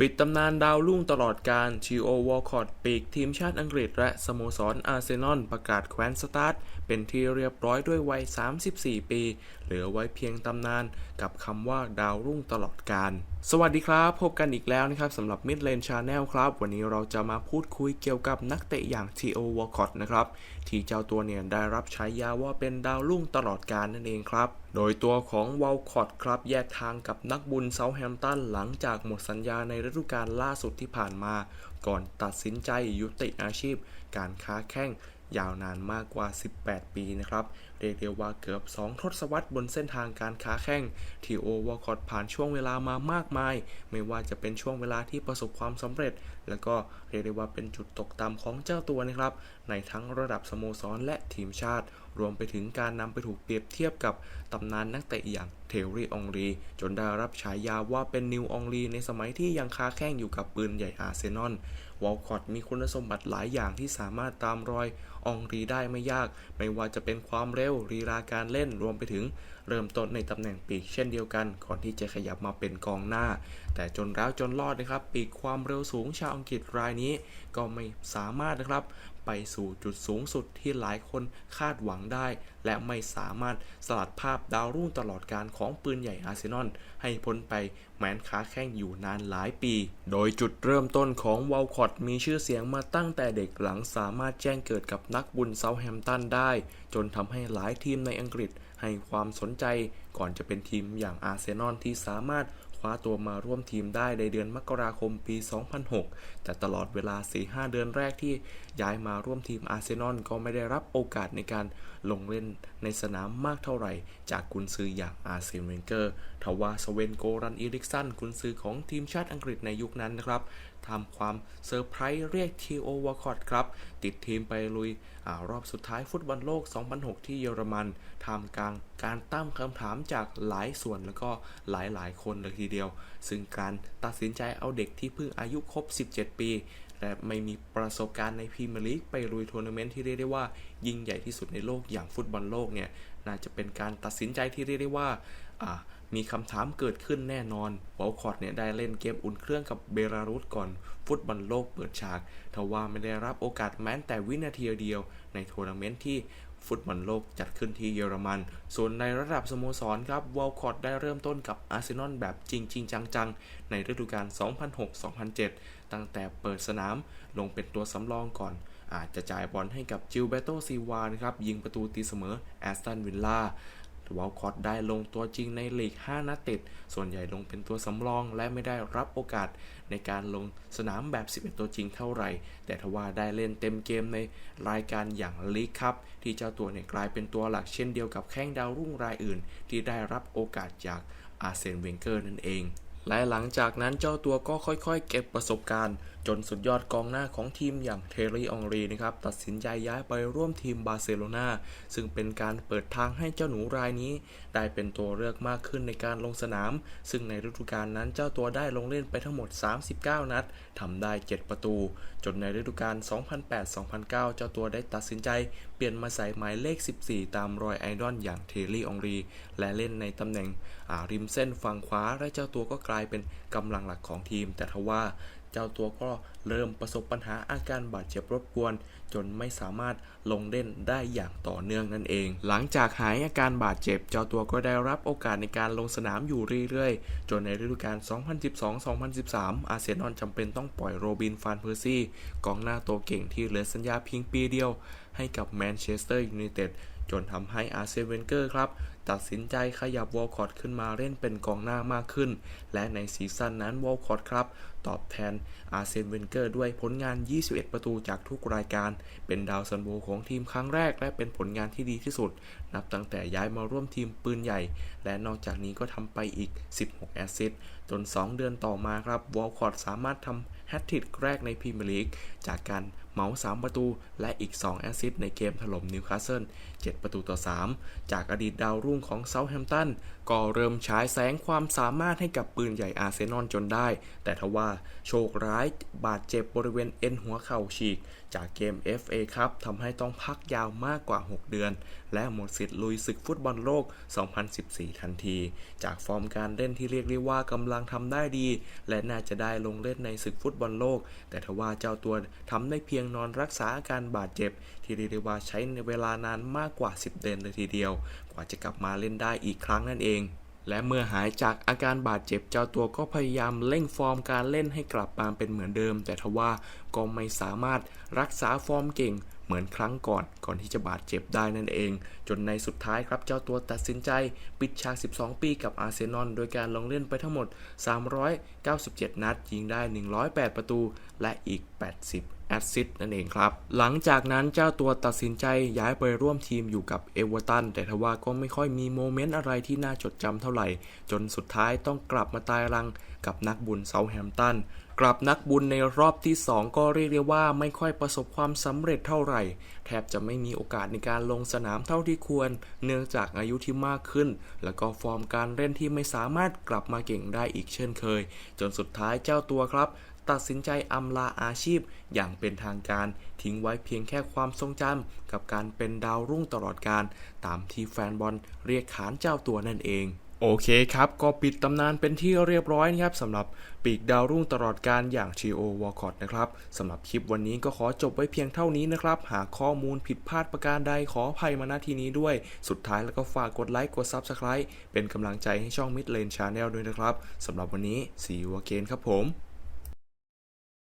ปิดตำนานดาวรุ่งตลอดการชิโอวอลคอตปีกทีมชาติอังกฤษและสโมสรอาร์เซนอลประกาศแคว้นสตาร์ทเป็นที่เรียบร้อยด้วยวัย 34 ปี เหลือไว้เพียงตำนานกับคำว่าดาวรุ่งตลอดการสวัสดีครับ พบกันอีกแล้วนะครับสำหรับ Mid Lane Channel ครับ วันนี้เราจะมาพูดคุยเกี่ยวกับนักเตะอย่างทีโอวอลคอตนะครับ ที่เจ้าตัวเนี่ยได้รับฉายาว่าเป็นดาวรุ่งตลอดการนั่นเองครับ โดยตัวของวอลคอตครับแยกทางกับนักบุญเซาแฮมตันหลังจากหมดสัญญาในฤดูกาลล่าสุดที่ผ่านมา ก่อนตัดสินใจยุติอาชีพ การค้าแข้งยาวนานมากกว่า 18 ปีนะครับ เรียกได้ว่าเกือบ 2 ทศวรรษบนเส้นทางการค้าแข้งที่โอวอลคอตผ่านช่วงเวลามามากมาย ไม่ว่าจะเป็นช่วงเวลาที่ประสบความสำเร็จแล้วก็เรียกได้ว่าเป็นจุดตกต่ำของเจ้าตัวนะครับ ในทั้งระดับสโมสรและทีมชาติ รวมไปถึงการนำไปถูกเปรียบเทียบกับตำนานนักเตะอย่างเทอรี่องรี จนได้รับฉายาว่าเป็นนิวองรี ในสมัยที่ยังคาแข้งอยู่กับปืนใหญ่อาร์เซนอลวอลคอตมีคุณสมบัติหลายอย่างที่สามารถตามรอยองรีได้ไม่ยาก ไม่ว่าจะเป็นความเร็วรีราการเล่นรวมไปถึงเริ่มต้นในตำแหน่งปีกเช่นเดียวกัน ก่อนที่จะขยับมาเป็นกองหน้า แต่จนแล้วจนรอดนะครับ ปีกความเร็วสูงชาวอังกฤษรายนี้ ก็ไม่สามารถนะครับ ไปสู่จุดสูงสุดที่หลายคนคาดหวังได้ และไม่สามารถสลัดภาพดาวรุ่งตลอดการของปืนใหญ่อาร์เซนอลให้พ้นไปแม้นค้าแข้งอยู่นานหลายปี โดยจุดเริ่มต้นของวอลคอตมีชื่อเสียงมาตั้งแต่เด็กหลังสามารถแจ้งเกิดกับนักบุญเซาแฮมตันได้ จนทำให้หลายทีมในอังกฤษให้ความสนใจก่อนจะเป็นทีมอย่างอาร์เซนอลที่สามารถ ว้าตัวมาร่วมทีมได้ในเดือนมกราคมปี 2006 แต่ตลอดเวลา 4-5 เดือนแรกที่ย้ายมาร่วมทีมอาร์เซนอลก็ไม่ได้รับโอกาสในการลงเล่นในสนามมากเท่าไหร่ จากกุนซืออย่างอาร์เซนเวนเกอร์ทว่าสเวนโกรันอีริกสันกุนซือของทีมชาติอังกฤษในยุคนั้นนะครับ ทำความเซอร์ไพรส์เรียกทีโอวอคอตครับ ติดทีมไปลุยอรอบสุดท้ายฟุตบอลโลก 2006 ที่เยอรมันทำกลางการตั้งคำถามจากหลายส่วนแล้วก็หลายๆ คนเลยทีเดียว ซึ่งการตัดสินใจเอาเด็กที่เพิ่งอายุครบ 17 ปีและไม่มีประสบการณ์ในพรีเมียร์ลีกไปลุยทัวร์นาเมนต์ที่เรียกได้ว่า ยิ่งใหญ่ที่สุดในโลกอย่างฟุตบอลโลกเนี่ย น่าจะเป็นการตัดสินใจที่เรียกได้ว่า มีคำถามเกิดขึ้นแน่นอนวอลคอตเนี่ยได้เล่นเกมอุ่นเครื่องกับเบลารุสก่อน ฟุตบอลโลกเปิดฉากทว่าไม่ได้รับโอกาสแม้แต่วินาทีเดียว ในทัวร์นาเมนต์ที่ฟุตบอลโลกจัดขึ้นที่เยอรมัน ส่วนในระดับสโมสรครับวอลคอตได้เริ่มต้นกับอาร์เซนอลแบบจริงจริงจังๆ ในฤดูกาล 2006-2007 ตั้งแต่เปิดสนามลงเป็นตัวสำรองก่อน อาจจะจ่ายบอลให้กับจิลเบโตซีวานครับยิงประตูตีเสมอแอสตันวิลล่า วอลคอตได้ลงตัวจริงในลีก 5 นัดติด ส่วนใหญ่ลงเป็นตัวสำรองและไม่ได้รับโอกาสในการลงสนามแบบ 11 ตัวจริงเท่าไหร่ แต่ทว่าได้เล่นเต็มเกมในรายการอย่างลีกครับที่เจ้าตัวเนี่ยกลายเป็นตัวหลักเช่นเดียวกับแข้งดาวรุ่งรายอื่น ที่ได้รับโอกาสจากอาร์เซนเวงเกอร์นั่นเอง และหลังจากนั้นเจ้าตัวก็ค่อยๆ เก็บประสบการณ์ จนสุดยอดกองหน้าของทีมอย่างเทร y องรีนะครับตัดสินใจย้ายไปร่วมทีมบาร์เซโลนาซึ่งเป็นการเปิดทางให้เจ้าหนูรายนี้ ได้เป็นตัวเลือกมากขึ้นในการลงสนาม ซึ่งในฤดูกาลนั้นเจ้าตัวได้ลงเล่นไปทั้งหมด 39 นัดทำได้ 7 ประตู จนในฤดูกาล 2008-2009 เจ้าตัวได้ตัดสินใจ เปลี่ยนมาใส่หมายเลข 14 ตามรอยไอดอลอย่างเทร y องรีและเล่นในตำแหน่งริมเส้นฝั่งขวาและเจ้าตัวก็กลายเป็นกำลังหลักของทีม แต่ทว่าเจ้าตัวก็เริ่มประสบปัญหาอาการบาดเจ็บรบกวน จนไม่สามารถลงเล่นได้อย่างต่อเนื่องนั่นเอง หลังจากหายอาการบาดเจ็บ เจ้าตัวก็ได้รับโอกาสในการลงสนามอยู่เรื่อยๆ จนในฤดูกาล 2012-2013 อาร์เซนอลจำเป็นต้องปล่อยโรบินฟานเพอร์ซี่กองหน้าตัวเก่งที่เหลือสัญญาเพียงปีเดียว ให้กับแมนเชสเตอร์ยูไนเต็ดจนทำให้อาร์เซนเวนเกอร์ครับ ตัดสินใจขยับวอลคอตขึ้นมาเล่นเป็นกองหน้ามากขึ้น และในซีซั่นนั้นวอลคอตครับ ตอบแทนอาร์เซนเวนเกอร์ด้วยผลงาน 21 ประตูจากทุกรายการ เป็นดาวซันโบของทีมครั้งแรก และเป็นผลงานที่ดีที่สุด นับตั้งแต่ย้ายมาร่วมทีมปืนใหญ่ และนอกจากนี้ก็ทำไปอีก 16 แอสซิสต์จน 2 เดือนต่อมาครับวอลคอตสามารถทำแฮตทริกแรกในพรีเมียร์ลีกจากการเหมา 3 ประตู และอีก 2 แอสซิสต์ในเกมถล่มนิวคาสเซิล 7 ประตูต่อ 3 จากอดีตดาวรุ่งของเซาท์แฮมป์ตัน ก็เริ่มฉายแสงความสามารถให้กับปืนใหญ่อาร์เซนอลจนได้ แต่ทว่าโชคร้ายบาดเจ็บบริเวณเอ็นหัวเข่าฉีก จากเกม FA ครับทำให้ต้องพักยาวมากกว่า 6 เดือน และหมดสิทธิ์ลุยศึกฟุตบอลโลก 2014 ทันที จากฟอร์มการเล่นที่เรียกได้ว่ากำำลังทำได้ดี และน่าจะได้ลงเล่นในศึกฟุตบอลโลก แต่ทว่าเจ้าตัวทำได้เพียงยังนอนรักษาอาการบาดเจ็บ ที่เรียกได้ว่าใช้ในเวลานานมากกว่า 10 เดือนเลยทีเดียว กว่าจะกลับมาเล่นได้อีกครั้งนั่นเอง และเมื่อหายจากอาการบาดเจ็บเจ้าตัวก็พยายามเร่งฟอร์มการเล่นให้กลับมาเป็นเหมือนเดิม แต่ทว่าก็ไม่สามารถรักษาฟอร์มเก่งเหมือนครั้งก่อนก่อนที่จะบาดเจ็บได้นั่นเอง จนในสุดท้ายครับเจ้าตัวตัดสินใจ ปิดฉาก 12 ปีกับอาร์เซนอลโดยการลงเล่นไปทั้งหมด 397 นัดยิงได้ 108 ประตู และอีก 80 แอสซิสต์นั่นเองครับ หลังจากนั้นเจ้าตัวตัดสินใจย้ายไปร่วมทีมอยู่กับเอเวอร์ตันแต่ทว่าก็ไม่ค่อยมีโมเมนต์อะไรที่น่าจดจำเท่าไหร่ จนสุดท้ายต้องกลับมาตายรังกับนักบุญเซาแฮมตันกลับนักบุญในรอบที่ 2 ก็เรียกได้ว่าไม่ค่อยประสบความสำเร็จเท่าไหร่ แทบจะไม่มีโอกาสในการลงสนามเท่าที่ควร เนื่องจากอายุที่มากขึ้น แล้วก็ฟอร์มการเล่นที่ไม่สามารถกลับมาเก่งได้อีกเช่นเคย จนสุดท้ายเจ้าตัวครับ ตัดสินใจอำลาอาชีพอย่างเป็นทางการ ทิ้งไว้เพียงแค่ความทรงจำกับการเป็นดาวรุ่งตลอดการ ตามที่แฟนบอลเรียกขานเจ้าตัวนั่นเองโอเคครับ ก็ปิดตำนานเป็นที่เรียบร้อยนะครับสำหรับปีกดาวรุ่งตลอดการอย่าง g โอวอลคอตนะครับสำหรับคลิปวันนี้ก็ขอจบไว้เพียงเท่านี้นะครับ หากข้อมูลผิดพลาดประการใดขออภัยมาณที่นี้ด้วย สุดท้ายแล้วก็ฝากกดไลค์กด Subscribe เป็นกำลังใจให้ช่อง Mid Lane Channel ด้วยนะครับสำหรับวันนี้ see you again ครับผม